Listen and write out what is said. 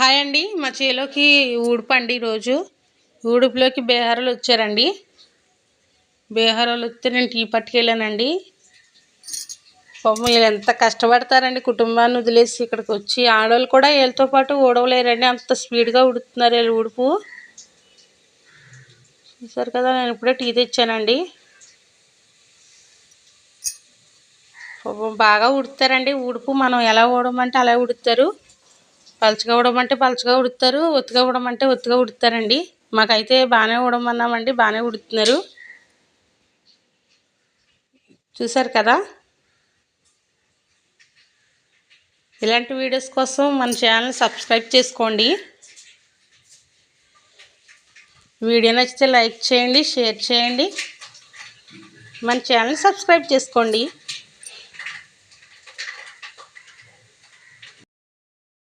Hi అండి. మా చేలోకి ఊడుపండి ఈరోజు ఊడుపులోకి బీహారాలు వచ్చారండి. బీహారాలు వస్తే నేను టీ పట్టుకెళ్ళానండి. పాపం వీళ్ళు ఎంత కష్టపడతారండి. కుటుంబాన్ని వదిలేసి ఇక్కడికి వచ్చి ఆడవాళ్ళు కూడా వీళ్ళతో పాటు ఊడవలేరండి. అంత స్పీడ్గా ఉడుతున్నారు వీళ్ళు ఉడుపు చూసారు కదా నేను ఇప్పుడే టీ తెచ్చానండి. పాపం బాగా ఉడుతారండి ఊడుపు మనం ఎలా ఊడమంటే అలా ఉడుతారు పలుచగా ఉడమంటే పలుచగా ఉడుతారు ఒత్తుగా ఉడమంటే ఒత్తుగా ఉడుతారండి. మాకైతే బాగానే ఉడమన్నామండి బాగానే ఉడుతున్నారు. చూసారు కదా? ఇలాంటి వీడియోస్ కోసం మన ఛానల్ సబ్స్క్రైబ్ చేసుకోండి. వీడియో నచ్చితే లైక్ చేయండి షేర్ చేయండి. మన ఛానల్ సబ్స్క్రైబ్ చేసుకోండి.